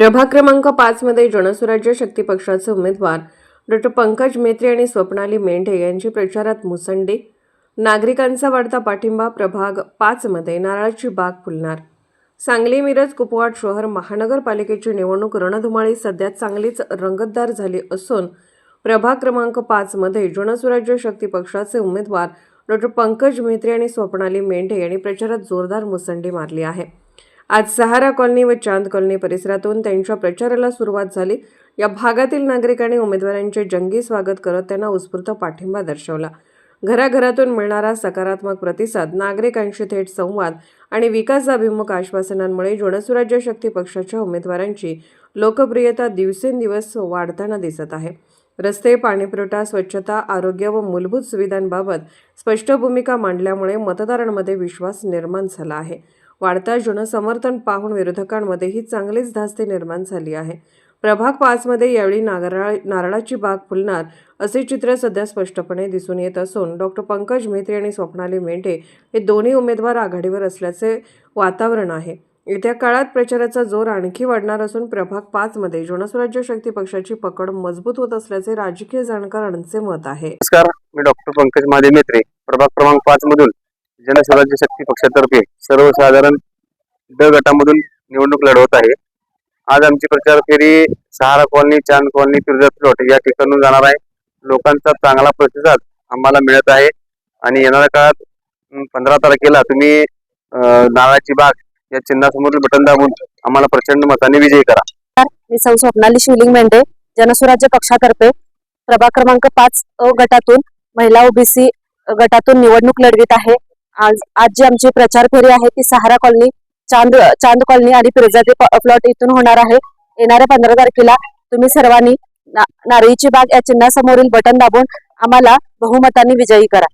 प्रभाग क्रमांक पाचमध्ये जनसुराज्य शक्ती पक्षाचे उमेदवार डॉक्टर पंकज मेत्रे आणि स्वप्नाली मेंढे यांची प्रचारात मुसंडी. नागरिकांचा वाढता पाठिंबा प्रभाग पाचमध्ये नारळाची बाग फुलणार. सांगली मिरज कुपवाड शहर महानगरपालिकेची निवडणूक रणधुमाळी सध्या चांगलीच रंगतदार झाली असून प्रभाग क्रमांक पाचमध्ये जनसुराज्य शक्ती पक्षाचे उमेदवार डॉक्टर पंकज मेत्रे आणि स्वप्नाली मेंढे यांनी प्रचारात जोरदार मुसंडी मारली आहे. आज सहारा कॉलनी व चांद कॉलनी परिसरातून त्यांच्या प्रचाराला सुरुवात झाली. या भागातील नागरिकांनी उमेदवारांचे जंगी स्वागत करत त्यांना उत्स्फूर्त पाठिंबा दर्शवला. घराघरातून मिळणारा सकारात्मक प्रतिसाद नागरिकांशी थेट संवाद आणि विकासाभिमुख आश्वासनांमुळे जनसुराज्य शक्ती पक्षाच्या उमेदवारांची लोकप्रियता दिवसेंदिवस वाढताना दिसत आहे. रस्ते पाणीपुरवठा स्वच्छता आरोग्य व मूलभूत सुविधांबाबत स्पष्ट भूमिका मांडल्यामुळे मतदारांमध्ये विश्वास निर्माण झाला आहे. वाढता जनसमर्थन पाहून विरोधकांमध्येही चांगलीच धास्ती निर्माण झाली आहे. प्रभाग पाचमध्ये यावेळी नागरा नारळाची बाग फुलणार असे चित्र सध्या स्पष्टपणे दिसून येत असून डॉक्टर पंकज मेहते आणि स्वप्नाली मेंढे हे दोन्ही उमेदवार आघाडीवर असल्याचे वातावरण आहे. येत्या काळात प्रचाराचा जोर आणखी वाढणार असून प्रभाग पाचमध्ये जनस्वराज्य शक्ती पक्षाची पकड मजबूत होत असल्याचे राजकीय जाणकारांचे मत आहे. नमस्कार मी डॉक्टर पंकज महादेव मेत्रे प्रभाग क्रमांक पाच मधून जनस्वराज्य शक्ती पक्षातर्फे सर्वसाधारण ड गटामधून निवडणूक लढवत आहे. आज आमची प्रचार फेरी सहारा कॉलनी चांद कॉलनी फिरजत प्लॉट या ठिकाणून जाणार आहे. लोकांचा चांगला प्रतिसाद आम्हाला मिळत आहे. आणि येणाऱ्या काळात पंधरा तारखेला तुम्ही नारळाची बाग या चिन्हासमोर बटन दाबून आम्हाला प्रचंड मताने विजयी करा. मी सौ स्वप्नाली शिवलिंग मेंढे जनस्वराज्य पक्षातर्फे प्रभाग क्रमांक पाच अ गटातून महिला ओबीसी गटातून निवडणूक लढवित आहे. आज आज जी आमची प्रचार फेरी आहे. ती सहारा कॉलनी चांद चांद कॉलनी आणि पिरजाते प्लॉट इथून होणार आहे. येणाऱ्या पंधरा तारखेला तुम्ही सर्वांनी ना- नारळीची बाग या चिन्हासमोरील बटन दाबून आम्हाला बहुमताने विजयी करा.